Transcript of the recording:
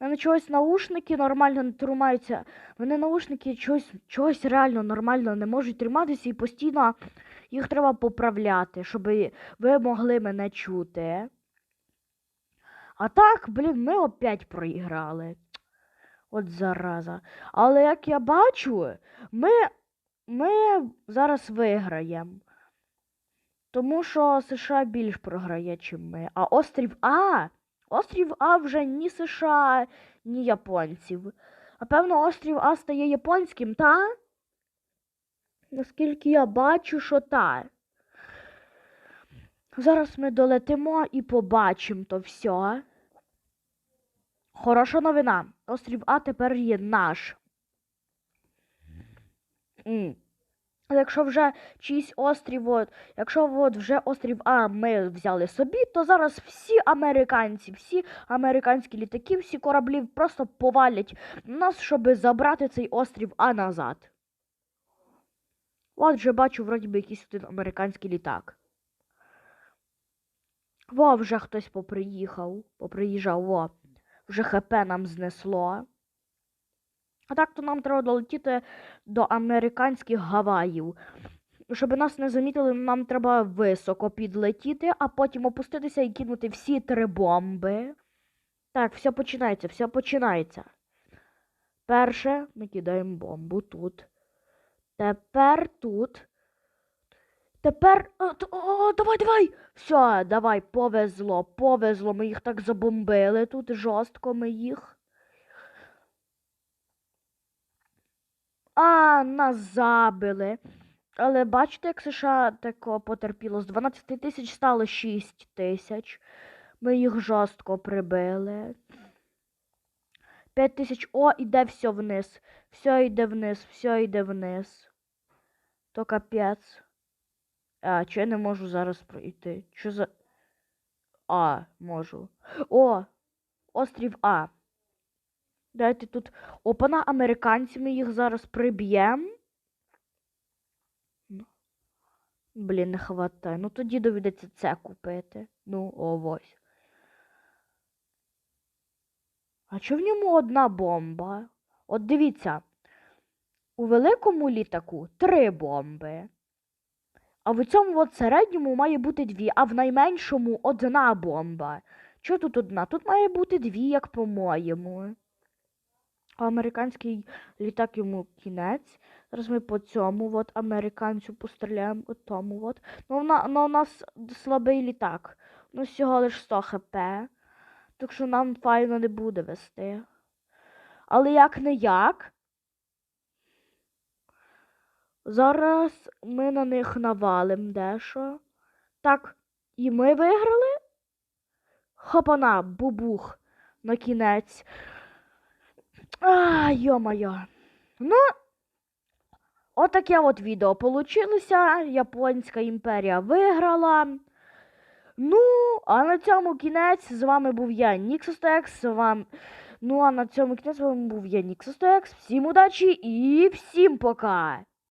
Мене чогось наушники нормально не тримаються. Мене наушники чогось, чогось реально нормально не можуть триматися і постійно їх треба поправляти, щоб ви могли мене чути. А так, блін, ми опять проіграли. От зараза. Але як я бачу, ми, ми зараз виграємо. Тому що США більш програє, чим ми. А острів А. Острів А вже ні США, ні японців. А певно, острів А стає японським, та? Наскільки я бачу, що та. Зараз ми долетимо і побачимо то все. Хороша новина. Острів А тепер є наш. М. Якщо вже чийсь острів, от, якщо от вже острів А ми взяли собі, то зараз всі американці, всі американські літаки, всі кораблі просто повалять нас, щоб забрати цей острів А назад. От вже бачу, вроді би, якийсь один американський літак. Во, вже хтось поприїхав, поприїжджав, во. Вже ХП нам знесло. А так то нам треба долетіти до американських Гаваїв. Щоб нас не замітили, нам треба високо підлетіти, а потім опуститися і кинути всі три бомби. Так, все починається, все починається. Перше, ми кидаємо бомбу тут. Тепер тут. Тепер. О, о, давай, давай! Все, давай, повезло, повезло. Ми їх так забомбили тут, жорстко ми їх. А, нас забили. Але бачите, як США тако потерпіло. З 12 тисяч стало 6 тисяч. Ми їх жорстко прибили. 5 тисяч. О, іде все вниз. Все йде вниз, все йде вниз. То капець. А, чи я не можу зараз пройти? Що за. А, можу. О! Острів А. Дайте тут. Опана американці, ми їх зараз приб'ємо. Ну. Блін, не хватає. Ну тоді доведеться це купити. Ну, ось. А чого в ньому одна бомба? От дивіться. У великому літаку три бомби. А в цьому от середньому має бути дві, а в найменшому одна бомба. Чого тут одна? Тут має бути дві, як по-моєму. Американський літак йому кінець. Зараз ми по цьому от американцю постріляємо от тому от. Ну, вона, ну у нас слабий літак. Ну, всього лиш 100 хп. Так що нам файно не буде вести. Але як не як. Зараз ми на них навалим дещо. Так, і ми виграли? Хопана, бубух, на кінець. А, йо-моє. Ну, отаке от відео получилося. Японська імперія виграла. Ну, а на цьому кінець. З вами був я, Ніксостекс. Вам... Ну, а на цьому кінець з вами був я, Ніксостекс. Всім удачі і всім пока!